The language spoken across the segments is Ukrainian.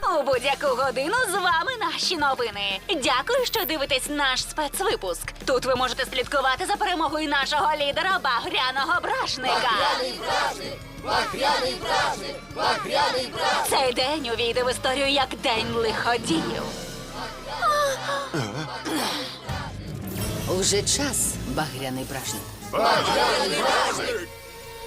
У будь-яку годину з вами наші новини. Дякую, що дивитесь наш спецвипуск. Тут ви можете слідкувати за перемогою нашого лідера Багряного Бражника. Цей день увійде в історію як День лиходіїв. Уже час, багряний бражник.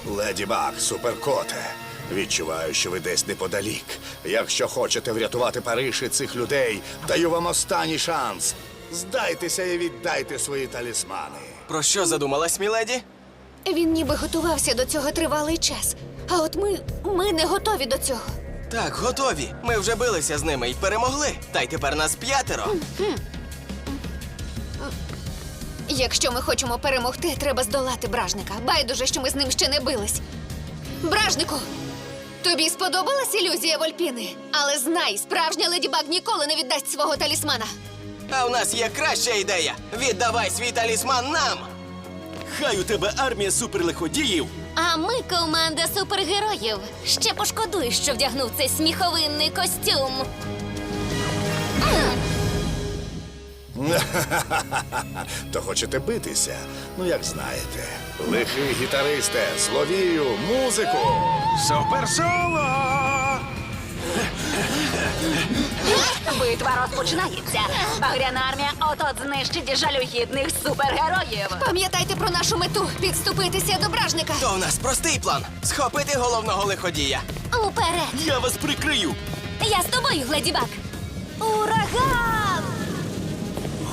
Леді Баг, суперкоте. Відчуваю, що ви десь неподалік. Якщо хочете врятувати Париж і цих людей, даю вам останній шанс. Здайтеся і віддайте свої талісмани. Про що задумалась, міледі? Він ніби готувався до цього тривалий час. А от ми, ми не готові до цього. Так, готові. Ми вже билися з ними і перемогли. Та й тепер нас п'ятеро. Якщо ми хочемо перемогти, треба здолати бражника. Байдуже, що ми з ним ще не бились. Бражнику! Тобі сподобалась ілюзія Вольпіни? Але знай, справжня леді Баг ніколи не віддасть свого талісмана. А у нас є краща ідея. Віддавай свій талісман нам. Хай у тебе армія суперлиходіїв. А ми команда супергероїв. Ще пошкодуй, що вдягнув цей сміховинний костюм. То хочете битися? Ну, як знаєте. Лихий гітаристе, зловію, музику. Суперсоло! Битва розпочинається. Багряна армія от-от знищить жалюгідних супергероїв. Пам'ятайте про нашу мету підступитися до бражника. То у нас простий план схопити головного лиходія. Уперед! Я вас прикрию. Я з тобою, Леді Баг. Ураган!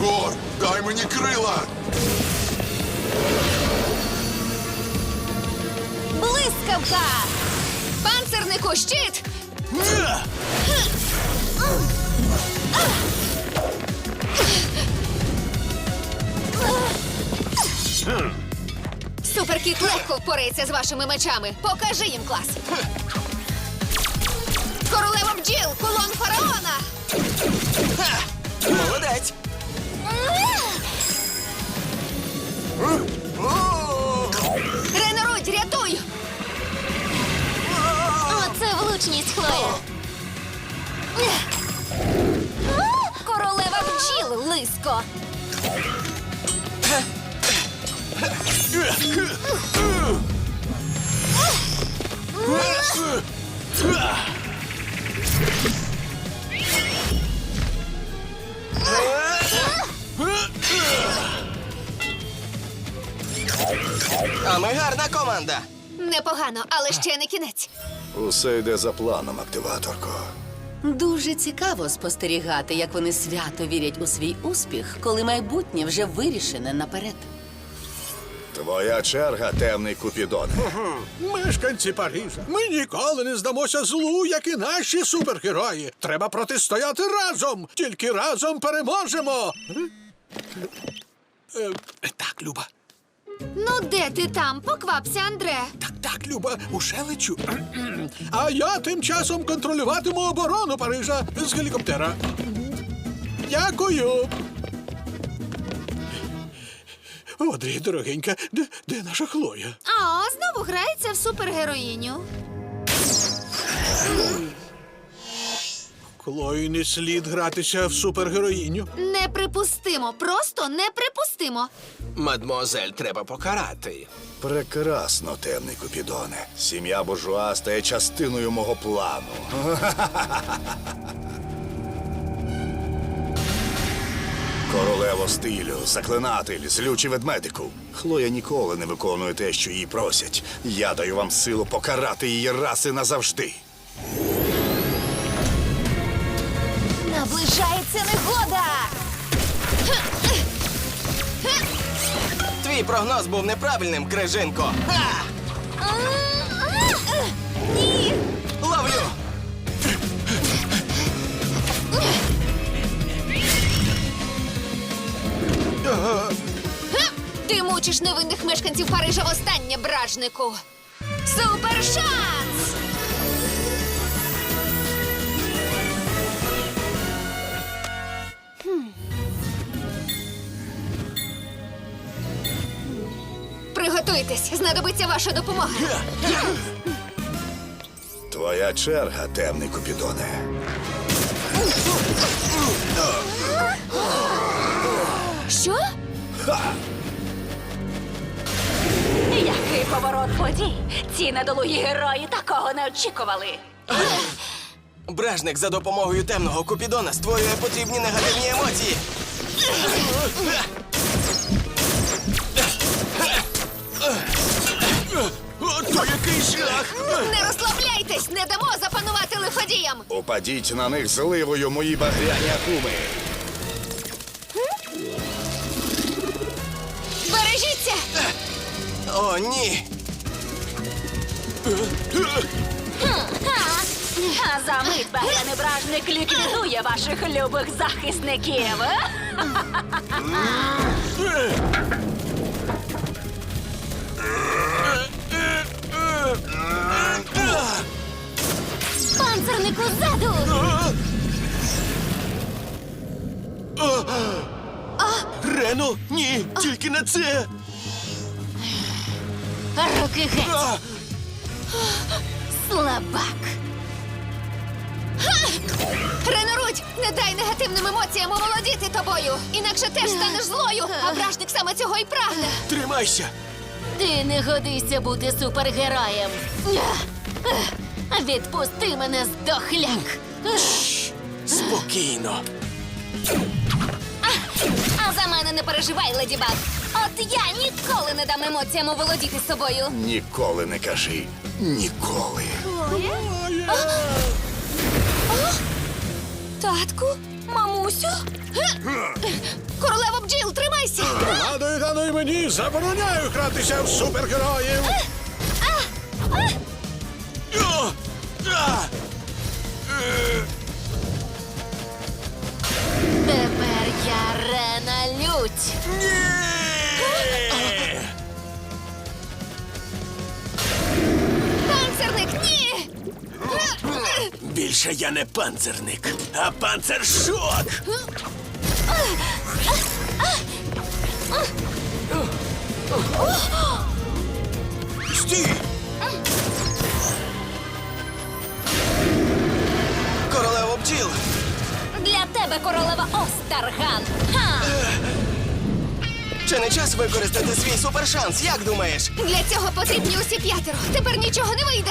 Гор, дай мені крила! Блискавка! Панцернику, щит! Суперкіт легко впорається з вашими мечами. Покажи їм клас. Королева бджіл, кулон фараона! Молодець. Ренорудь, рятуй! Оце влучність, Хлоя. Королева бджіл, лиско. Команда. Непогано, але ще не кінець. Усе йде за планом, активаторко. Дуже цікаво спостерігати, як вони свято вірять у свій успіх, коли майбутнє вже вирішене наперед. Твоя черга, темний купідоне. Мешканці Парижа, ми ніколи не здамося злу, як і наші супергерої. Треба протистояти разом. Тільки разом переможемо. Е, е, так, Люба. Ну, де ти там? Поквапся, Андре. Так, так, Люба, уже лечу. А я тим часом контролюватиму оборону Парижа з гелікоптера. Дякую. Одрі, дорогенька, де, де наша Хлоя? А, знову грається в супергероїню. Хлої не слід гратися в супергероїню. Неприпустимо, просто неприпустимо. Мадмозель треба покарати. Прекрасно, темний купідоне. Сім'я буржуа стає частиною мого плану. Королево стилю, заклинатель, злючий ведмедику. Хлоя ніколи не виконує те, що її просять. Я даю вам силу покарати її раз і назавжди. Наближається негода! Твій прогноз був неправильним, крижинко. Ха! Ні! Ловлю! Ти мучиш невинних мешканців Парижа востаннє, бражнику. Супершанс! Приготуйтесь, знадобиться ваша допомога. Твоя черга, темний купідоне. Що? Який поворот подій! Ці недолугі герої такого не очікували. Бражник за допомогою темного купідона створює потрібні негативні емоції. Ото який жах! Не розслабляйтесь, не дамо запанувати лиходіям. Упадіть на них зливою, мої багряні акуми. Бережіться! О, ні! А за мить багряний бражник ліквідує ваших любих захисників. Ні, тільки не це! Руки геть! А! Слабак! Ренорудь, не дай негативним емоціям оволодіти тобою. Інакше теж станеш злою, а бражник саме цього і прагне. Тримайся! Ти не годишся бути супергероєм! Відпусти мене, здохляк! Спокійно. А за мене не переживай, леді Баг. От я ніколи не дам емоціям оволодіти собою. Ніколи не кажи. Ніколи. Татку? Мамусю? Королева бджіл, тримайся! Гадаю, дано мені забороняю гратися в супергероїв. О! А! Тепер Рена Лють. Панцерник, ні! Більше я не панцерник, а панцершок! Стій! Королево бджіл! Для тебе королева Остарган. Ха! Чи не час використати свій супершанс, як думаєш? Для цього потрібні усі п'ятеро. Тепер нічого не вийде.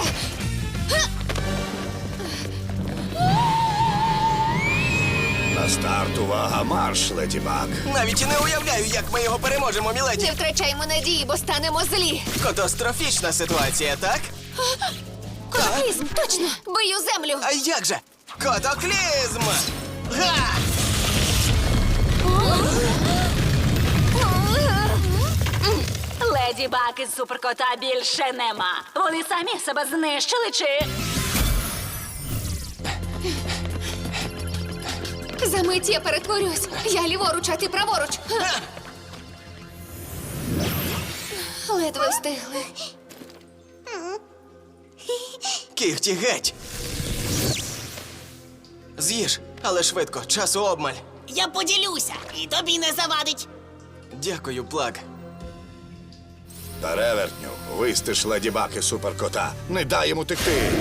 На старт увага, марш, леді Баг. Навіть і не уявляю, як ми його переможемо, міледі. Не втрачаймо надії, бо станемо злі. Катастрофічна ситуація, так? Катаклізм, точно! Бию землю! А як же? Катаклізм! Га! Леді Баг із суперкота більше нема. Вони самі себе знищили чи. За мить я перетворюсь. Я ліворуч, а ти праворуч. Ледве встигли. Кіхті геть! З'їж, але швидко, часу обмаль. Я поділюся, і тобі не завадить. Дякую, плаг. Перевертню, вистиш леді Баг і суперкота. Не дай йому текти.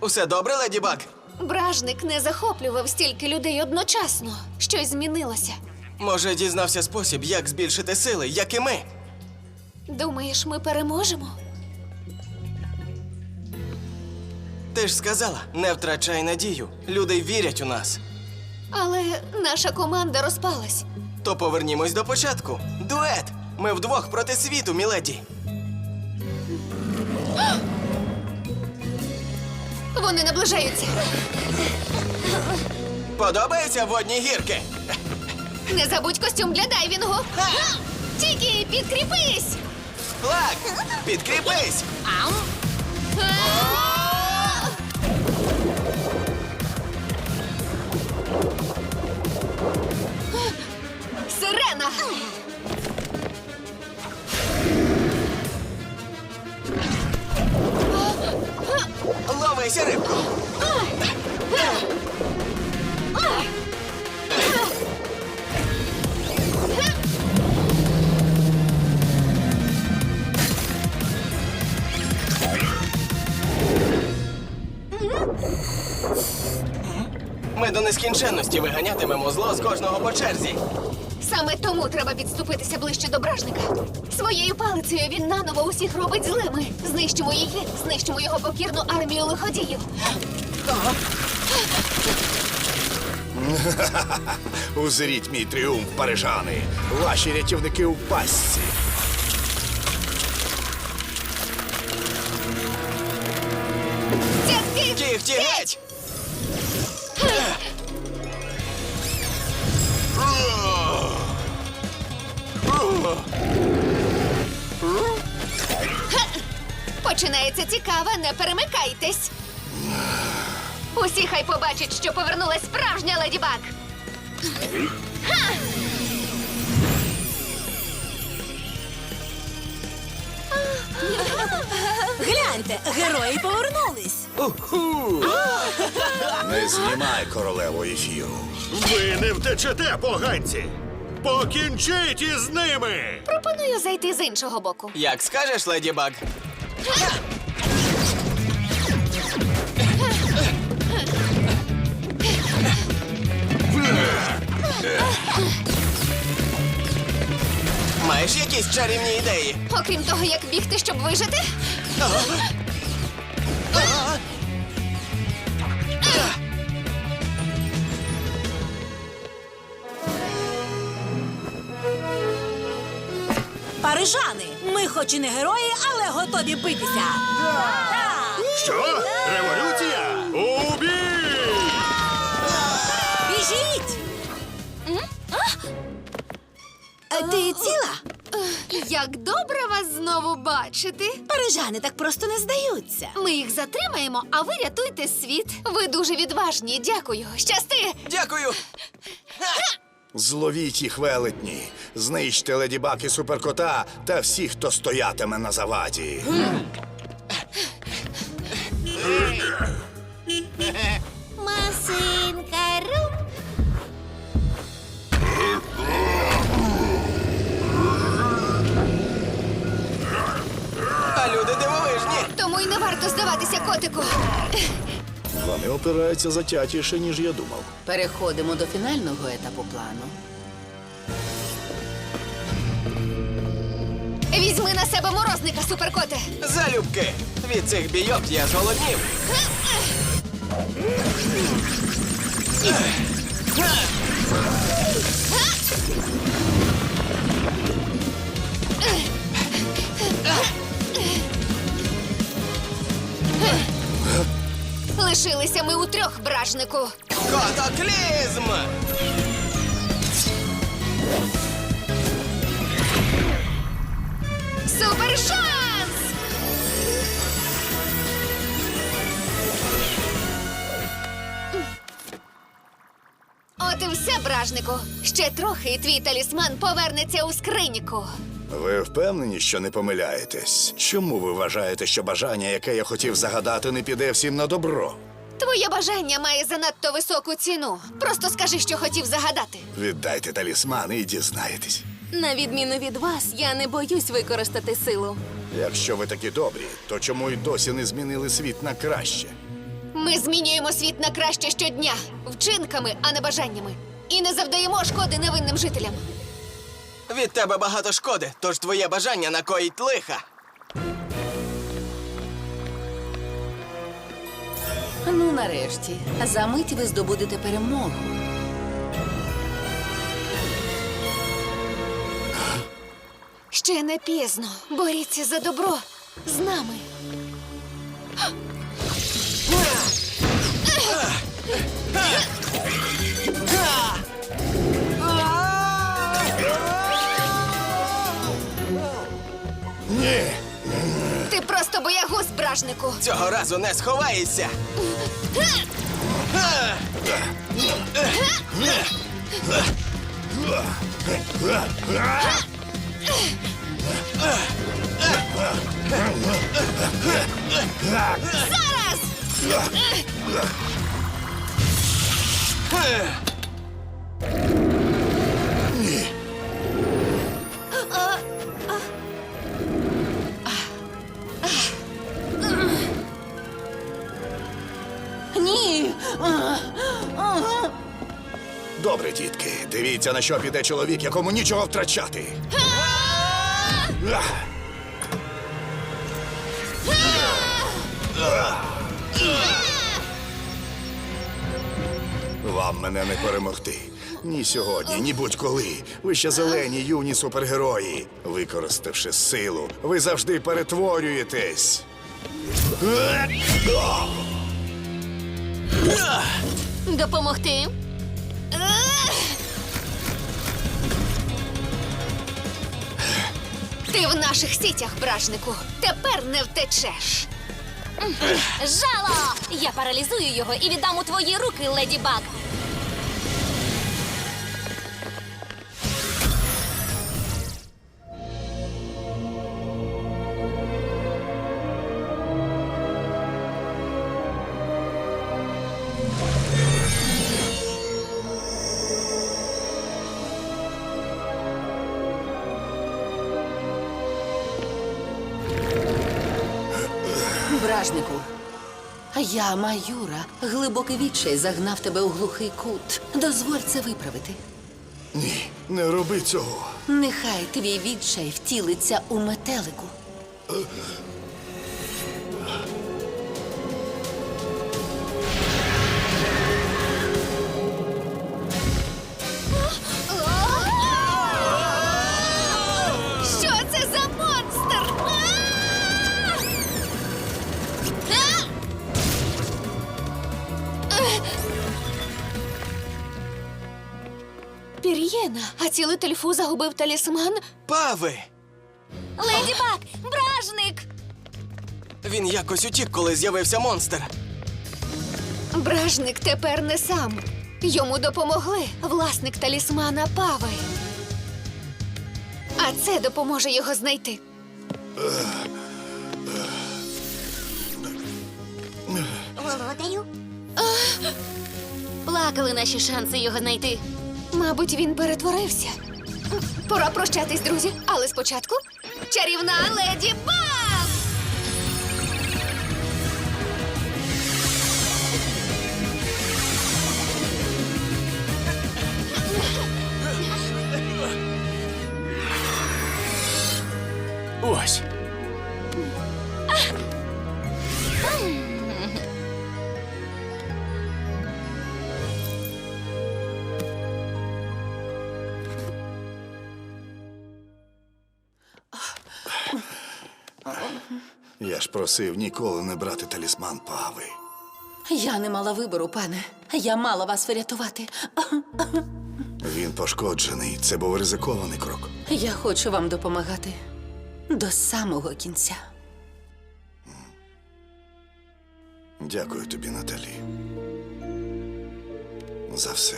Усе добре, леді Баг? Бражник не захоплював стільки людей одночасно. Щось змінилося. Може, дізнався спосіб, як збільшити сили, як і ми. Думаєш, ми переможемо? Ти ж сказала, не втрачай надію. Люди вірять у нас. Але наша команда розпалась. То повернімось до початку. Дует! Ми вдвох проти світу, міледі. Вони наближаються. Подобаються водні гірки? Не забудь костюм для дайвінгу. Тільки підкріпись! Плаг! Підкріпись! Сирена! Ловися рибку! Ми до нескінченності виганятимемо зло з кожного по черзі. Саме тому треба підступитися ближче до бражника. Своєю палицею він наново усіх робить злими. Знищимо її, знищимо його покірну армію лиходіїв. Узріть мій тріумф, парижани. Ваші рятівники у пастці. Тягти! Кіхті геть! Починається цікаво, не перемикайтесь. Усі хай побачать, що повернулась справжня леді Баг. Гляньте, герої повернулись. Не знімай королеву ефіру. Ви не втечете, поганці! Покінчіть із ними! Пропоную зайти з іншого боку. Як скажеш, леді Баг? Маєш якісь чарівні ідеї? Окрім того, як бігти, щоб вижити. Парижани, ми хоч і не герої, але готові битися. Що? Революція? Біжіть! Е, Ти ціла? Як добре вас знову бачити. Парижани так просто не здаються. Ми їх затримаємо, а ви рятуйте світ. Ви дуже відважні. Дякую. Щасти! Дякую! Зловіть їх велетні. Знищте леді Бак і суперкота та всіх, хто стоятиме на заваді. Вони опираються затятіше, ніж я думав. Переходимо до фінального етапу плану. Візьми на себе морозника, суперкоте. Залюбки! Від цих бійок я зголоднів. Лишилися ми у трьох бражнику. Котоклізм! Супершанс! От і все, бражнику. Ще трохи, і твій талісман повернеться у скриніку. Ви впевнені, що не помиляєтесь? Чому ви вважаєте, що бажання, яке я хотів загадати, не піде всім на добро? Твоє бажання має занадто високу ціну. Просто скажи, що хотів загадати. Віддайте талісман і дізнаєтесь. На відміну від вас, я не боюсь використати силу. Якщо ви такі добрі, то чому й досі не змінили світ на краще? Ми змінюємо світ на краще щодня вчинками, а не бажаннями. І не завдаємо шкоди невинним жителям. Від тебе багато шкоди, тож твоє бажання накоїть лиха. Нарешті, за мить ви здобудете перемогу. Ще не пізно. Боріться за добро з нами. Ні, Ти просто боягуз, бражнику. Цього разу не сховаєшся. Зараз! Добре, дітки, дивіться, на що піде чоловік, якому нічого втрачати. Вам мене не перемогти. Ні сьогодні, ні будь-коли. Ви ще зелені, юні супергерої. Використавши силу, ви завжди перетворюєтесь. Допомогти? Ти в наших сітях, бражнику. Тепер не втечеш. Жало! Я паралізую його і віддам у твої руки, леді Баг. Бражнику. Я, Маюра, глибокий відчай загнав тебе у глухий кут. Дозволь це виправити. Ні, не роби цього. Нехай твій відчай втілиться у метелику. Пір'єна, а цілитель Фу загубив талісман. Пави! Леді Баг! Бражник! Він якось утік, коли з'явився монстр. Бражник тепер не сам. Йому допомогли власник талісмана Пави. А це допоможе його знайти. Володарю? Плакали наші шанси його знайти. Мабуть, він перетворився. Пора прощатись, друзі. Але спочатку чарівна леді Баг! Просив ніколи не брати талісман пави. Я не мала вибору, пане. Я мала вас врятувати. Він пошкоджений. Це був ризикований крок. Я хочу вам допомагати до самого кінця. Дякую тобі, Наталі. За все.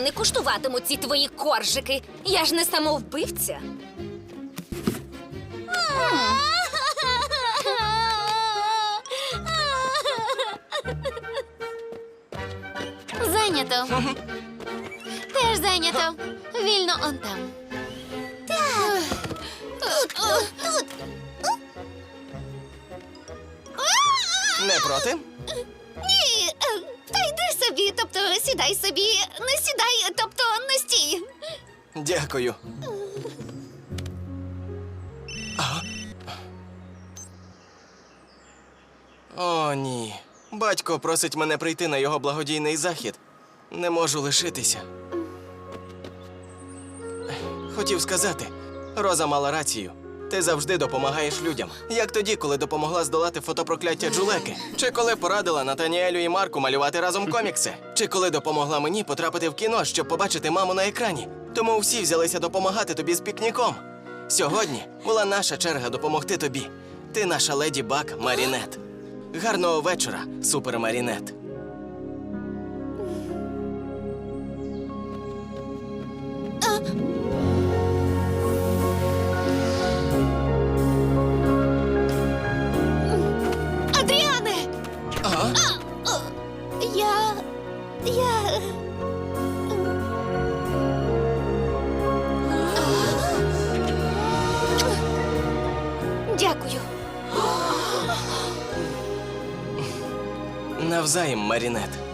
Не куштуватиму ці твої коржики. Я ж не самовбивця. Зайнято. Теж зайнято. Вільно он там. Так. Тут, тут, тут. Не проти? Собі, тобто сідай собі, не сідай, тобто не стій. Дякую. А? О, ні. Батько просить мене прийти на його благодійний захід. Не можу лишитися. Хотів сказати, Роза мала рацію. Ти завжди допомагаєш людям. Як тоді, коли допомогла здолати фотопрокляття Джулеки? Чи коли порадила Натаніелю і Марку малювати разом комікси? Чи коли допомогла мені потрапити в кіно, щоб побачити маму на екрані? Тому всі взялися допомагати тобі з пікніком. Сьогодні була наша черга допомогти тобі. Ти наша леді Баг Марінет. Гарного вечора, супер Марінет. Адріане! Навзаєм, Марінет.